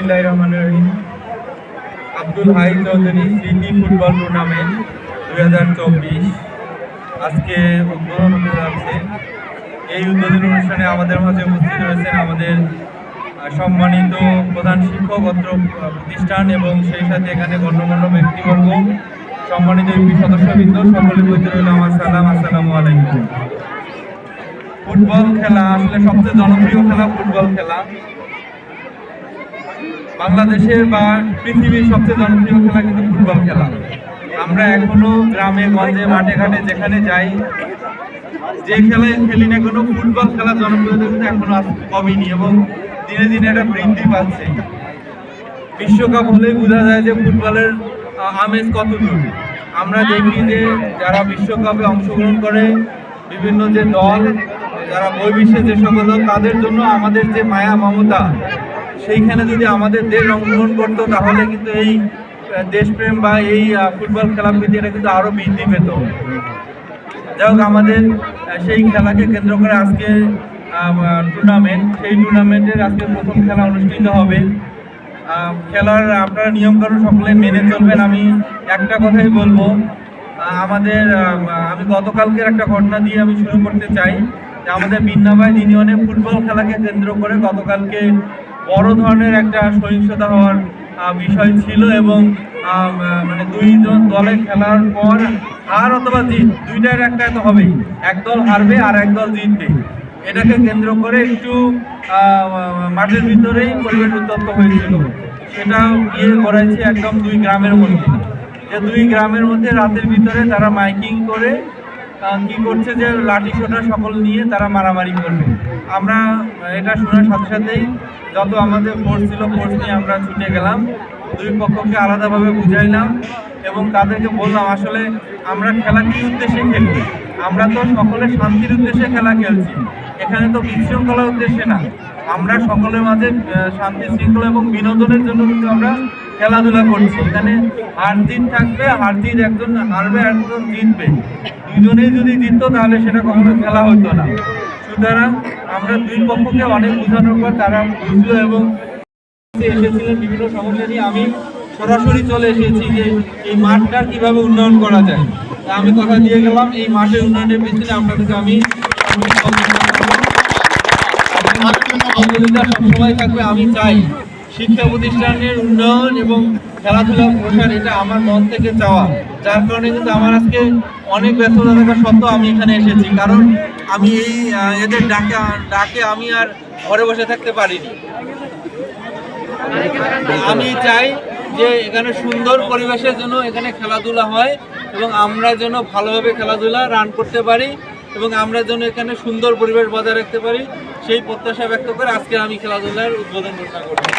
বিসমিল্লাহ রহমান রহিম, আব্দুল হাই চৌধুরী স্মৃতি ফুটবল টুর্নামেন্ট দুই হাজার চব্বিশ। আজকে উদ্বোধন হতে যাচ্ছে। এই উদ্বোধনী অনুষ্ঠানে আমাদের মাঝে উপস্থিত রয়েছেন আমাদের সম্মানিত প্রধান শিক্ষক, অত্র প্রতিষ্ঠান এবং সেই সাথে এখানে গণ্যমান্য ব্যক্তিবর্গ, সম্মানিত ইউপি সদস্যবৃন্দ সকলের প্রতি রইল। আমার সালাম, আসসালামু আলাইকুম। ফুটবল খেলা আসলে সবচেয়ে জনপ্রিয় খেলা ফুটবল খেলা। বাংলাদেশের বা পৃথিবীর সবচেয়ে জনপ্রিয় খেলা কিন্তু ফুটবল খেলা। আমরা এখনও গ্রামে, গঞ্জে, মাঠে, ঘাটে যেখানে যাই, যে খেলায় খেলি না কোনো ফুটবল খেলা জনপ্রিয়তা কিন্তু এখনও কমেনি এবং দিনে দিনে এটা বৃদ্ধি পাচ্ছে। বিশ্বকাপ হলেই বোঝা যায় যে ফুটবলের আমেজ কত দূর। আমরা দেখি যে যারা বিশ্বকাপে অংশগ্রহণ করে, বিভিন্ন যে দল, যারা বহির্বিশ্বে যে সকল তাদের জন্য আমাদের যে মায়া মমতা সেইখানে যদি আমাদের দেশ অংশগ্রহণ করতো, তাহলে কিন্তু এই দেশপ্রেম বা এই ফুটবল খেলা প্রীতি এটা কিন্তু আরও বৃদ্ধি পেত। যাই হোক, আমাদের সেই খেলাকে কেন্দ্র করে আজকে টুর্নামেন্ট সেই টুর্নামেন্টের আজকে প্রথম খেলা অনুষ্ঠিত হবে। খেলার আপনারা নিয়মকানুন সকলে মেনে চলবেন, আমি একটা কথাই বলব। আমাদের আমি গতকালকের একটা ঘটনা দিয়ে আমি শুরু করতে চাই। আমাদের বিন্নাবাই ইউনিয়নে ফুটবল খেলাকে কেন্দ্র করে গতকালকে বড় ধরনের একটা সহিংসতা হওয়ার বিষয় ছিল এবং মানে দুইজন দলে খেলার পর হার অথবা জিত, দুইটার একটা তো হবেই। এক দল হারবে আর এক দল জিতবে। এটাকে কেন্দ্র করে একটু মাঠের ভিতরেই পরিবেশ উত্তপ্ত হয়েছিল। সেটা গিয়ে করেছে একদম দুই গ্রামের মধ্যে। যে দুই গ্রামের মধ্যে রাতের ভিতরে তারা মাইকিং করে কি করছে যে লাঠি সোটা সকল নিয়ে তারা মারামারি করবে। আমরা, এটা শোনার সাথে সাথেই যত আমাদের ফোর্স ছিল ফোর্স নিয়ে আমরা ছুটে গেলাম। দুই পক্ষকে আলাদাভাবে বুঝাইলাম এবং তাদেরকে বললাম, আসলে আমরা খেলা কী উদ্দেশ্যে খেলি আমরা তো সকলে শান্তির উদ্দেশ্যে খেলা খেলছি। এখানে তো বিশৃঙ্খলার উদ্দেশ্যে না। আমরা সকলের মাঝে শান্তি, শৃঙ্খলা এবং বিনোদনের জন্য কিন্তু আমরা খেলাধুলা করছি। এখানে হার জিত থাকবে, হার জিত একজন হারবে একজন জিতবে। দুজনেই যদি জিততো, তাহলে সেটা কখনো খেলা হতো না। সুতরাং আমরা দুই পক্ষকে অনেক বোঝানোর পর তারা বুঝলো এবং এসেছিলেন বিভিন্ন সমস্যা নিয়ে। আমি সরাসরি চলে এসেছি যে এই মাঠটার কীভাবে উন্নয়ন করা যায়। আমি কথা দিয়ে গেলাম, এই মাঠের উন্নয়নের পিছনে আপনাদেরকে আমি সহযোগিতা সবসময় থাকবে, আমি চাই শিক্ষা প্রতিষ্ঠানের উন্নয়ন এবং খেলাধুলা প্রসার, এটা আমার মন থেকে চাওয়া। যার কারণে কিন্তু আমার আজকে অনেক ব্যস্ততা থাকা সত্ত্বেও আমি এখানে এসেছি, কারণ আমি এই এদের ডাকে ডাকে আমি আর ঘরে বসে থাকতে পারিনি। আমি চাই যে এখানে সুন্দর পরিবেশের জন্য এখানে খেলাধুলা হয় এবং আমরা যেন ভালোভাবে খেলাধুলা রান করতে পারি। এবং আমরা যেন এখানে সুন্দর পরিবেশ বজায় রাখতে পারি সেই প্রত্যাশা ব্যক্ত করে আজকে আমি খেলাধুলার উদ্বোধন ঘোষণা করছি।